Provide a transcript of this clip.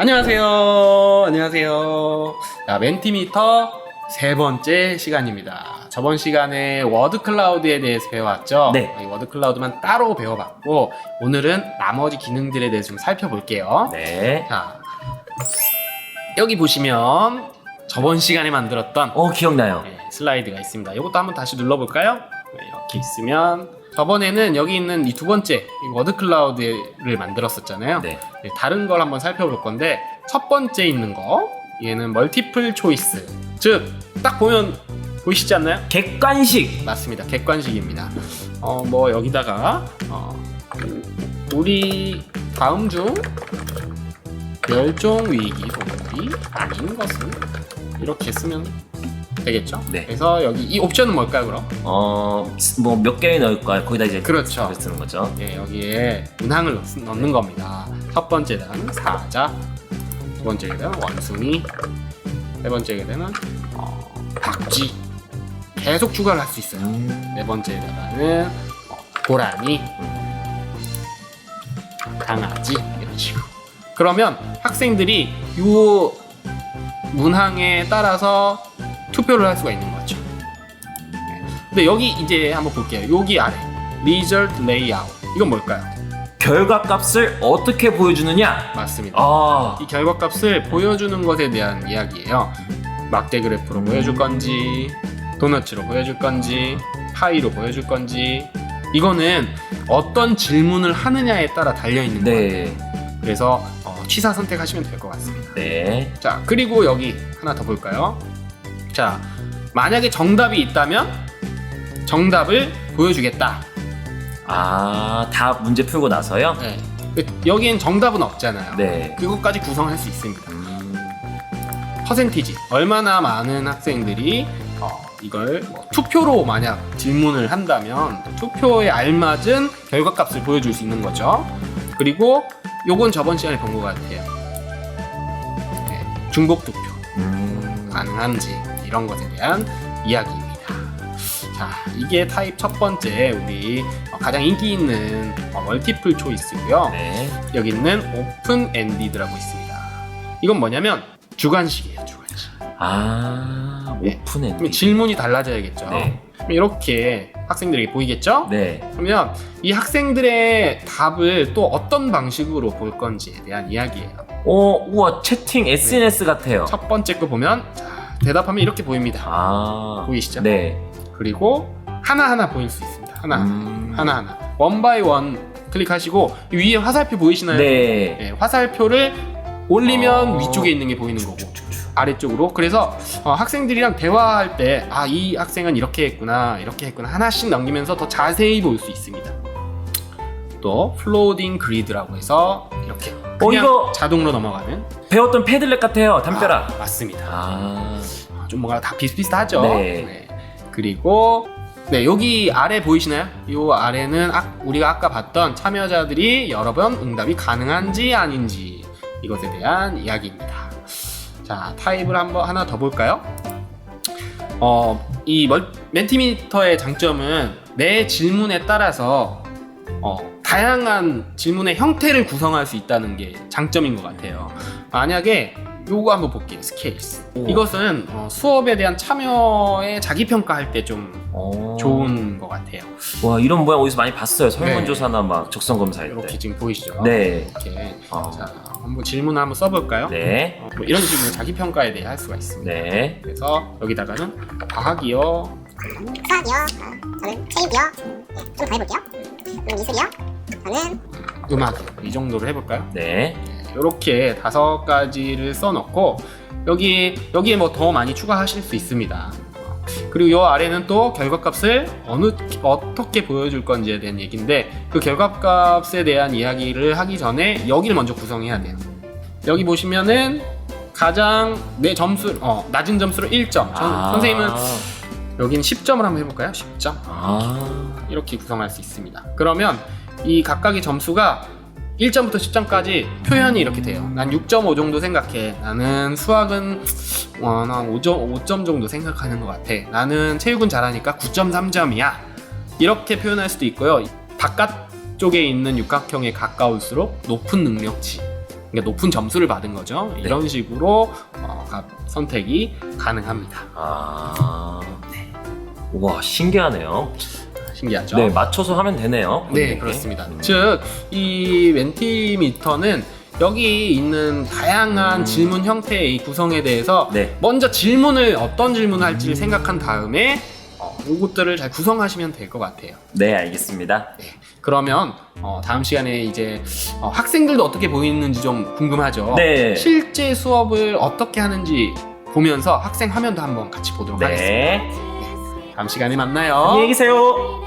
안녕하세요. 안녕하세요. 자, 멘티미터 세 번째 시간입니다. 저번 시간에 워드 클라우드에 대해서 배워왔죠? 네. 이 워드 클라우드만 따로 배워봤고, 오늘은 나머지 기능들에 대해서 좀 살펴볼게요. 네. 자, 여기 보시면 저번 시간에 만들었던 어, 기억나요. 네, 슬라이드가 있습니다. 이것도 한번 다시 눌러볼까요? 네, 이렇게 있으면 저번에는 여기 있는 이 두 번째 이 워드 클라우드를 만들었었잖아요. 네. 네, 다른 걸 한번 살펴볼 건데 첫 번째 있는 거 얘는 멀티플 초이스 즉 딱 보면 보이시지 않나요? 객관식. 맞습니다 객관식입니다 어 뭐 여기다가 어, 우리 다음 중 멸종 위기 동물이 아닌 것은 이렇게 쓰면 되겠죠? 네. 그래서 여기 이 옵션은 뭘까요 그럼? 어, 뭐 몇 개를 넣을까요? 거기다 이제 그렇죠. 그걸 쓰는 거죠. 예, 여기에 문항을 넣, 넣는 겁니다. 첫 번째 는 사자, 두 번째 계는 원숭이, 세 번째 계는 어, 박쥐. 계속 추가를 할 수 있어요. 음. 네 번째는 어, 고라니, 강아지 이런 식으로. 그러면 학생들이 요 문항에 따라서 투표를 할 수가 있는 거죠. 네. 근데 여기 이제 한번 볼게요. 여기 아래 result layout 이건 뭘까요? 결과 값을 어떻게 보여주느냐? 맞습니다. 아, 이 결과 값을 보여주는 것에 대한 이야기예요. 막대 그래프로 보여줄 건지, 도너츠로 보여줄 건지, 파이로 보여줄 건지. 이거는 어떤 질문을 하느냐에 따라 달려 있는 거예요. 네. 그래서 어, 취사 선택하시면 될 것 같습니다. 네. 자, 그리고 여기 하나 더 볼까요? 자, 만약에 정답이 있다면 정답을 보여주겠다. 아, 다 문제 풀고 나서요? 네. 여기엔 정답은 없잖아요. 네. 그것까지 구성할 수 있습니다. 음, 퍼센티지 얼마나 많은 학생들이 어, 이걸 뭐 투표로 만약 질문을 한다면 투표에 알맞은 결과값을 보여줄 수 있는 거죠. 그리고 요건 저번 시간에 본 것 같아요. 네, 중복 투표 음. 가능한지 이런 것에 대한 이야기입니다. 자, 이게 타입 첫 번째 우리 어, 가장 인기 있는 어, 멀티플 초이스고요. 네. 여기 있는 오픈 엔디드라고 있습니다. 이건 뭐냐면 주관식이에요, 주관식. 아, 네. 오픈 엔딩. 그럼 질문이 달라져야겠죠. 네. 그럼 이렇게 학생들에게 보이겠죠? 네. 그러면 이 학생들의 답을 또 어떤 방식으로 볼 건지에 대한 이야기예요. 오, 우와, 채팅 SNS 같아요. 첫 번째 거 보면 자, 대답하면 이렇게 보입니다. 아. 보이시죠? 네. 그리고 하나하나 보일 수 있습니다. 하나, 음. 하나하나. 원 바이 원 클릭하시고 위에 화살표 보이시나요? 네. 네, 화살표를 올리면 어. 위쪽에 있는 게 보이는 거고 아래쪽으로 그래서 어, 학생들이랑 대화할 때 아 이 학생은 이렇게 했구나 이렇게 했구나 하나씩 넘기면서 더 자세히 볼 수 있습니다 또 플로딩 그리드라고 해서 이렇게 그냥 이거- 자동으로 넘어가는 배웠던 패들렛 같아요. 담벼락. 아, 맞습니다 아. 아, 좀 뭔가 다 비슷비슷하죠 네. 그리고 네 여기 아래 보이시나요? 이 아래는 아, 우리가 아까 봤던 참여자들이 여러 번 응답이 가능한지 아닌지 이것에 대한 이야기입니다. 자 타입을 한번 하나 더 볼까요? 어이 멘티미터의 장점은 내 질문에 따라서 어, 다양한 질문의 형태를 구성할 수 있다는 게 장점인 것 같아요. 만약에 요거 한번 볼게요. 스케일스. 오. 이것은 어, 수업에 대한 참여에 자기 평가할 때좀 어. 좋은 것 같아요. 와 이런 모양 어디서 많이 봤어요. 네. 설문조사나 막 적성 이렇게 때. 지금 보이시죠? 네. 이렇게 어. 자 한번 질문을 한번 써볼까요? 네. 어, 뭐 이런 식으로 자기 평가에 대해 할 수가 있습니다. 네. 그래서 여기다가는 과학이요, 수학이요. 어, 저는 체육이요. 네, 좀더 해볼게요. 그럼 미술이요. 저는 음악 이 정도로 해볼까요? 네. 이렇게 다섯 가지를 써놓고 여기 여기에 뭐 더 많이 추가하실 수 있습니다. 그리고 요 아래는 또 결과값을 어느 어떻게 보여줄 건지에 대한 얘기인데 그 결과값에 대한 이야기를 하기 전에 여기를 먼저 구성해야 돼요. 여기 보시면은 가장 내 점수 어 낮은 점수로 1점. 전, 아. 선생님은 여기는 10점을 한번 해볼까요? 10점. 아. 이렇게 구성할 수 있습니다. 그러면 이 각각의 점수가 1점부터 10점까지 표현이 이렇게 돼요. 난 6.5 정도 생각해. 나는 수학은 어, 난 5점, 5점 정도 생각하는 것 같아. 나는 체육은 잘하니까 9.3점이야. 이렇게 표현할 수도 있고요. 바깥쪽에 있는 육각형에 가까울수록 높은 능력치. 그러니까 높은 점수를 받은 거죠. 네. 이런 식으로 어, 각 선택이 가능합니다. 아. 와 신기하네요. 신기하죠? 네 맞춰서 하면 되네요. 네. 그렇습니다. 음. 즉, 이 멘티미터는 여기 있는 다양한 음. 질문 형태의 이 구성에 대해서 네. 먼저 질문을 어떤 질문을 할지를 생각한 다음에 어, 요것들을 잘 구성하시면 될 것 같아요. 네 알겠습니다. 그러면 어, 다음 시간에 이제 어, 학생들도 어떻게 보이는지 좀 궁금하죠. 네. 실제 수업을 어떻게 하는지 보면서 학생 화면도 한번 같이 보도록 하겠습니다. 네. 다음 시간에 만나요. 안녕히 계세요.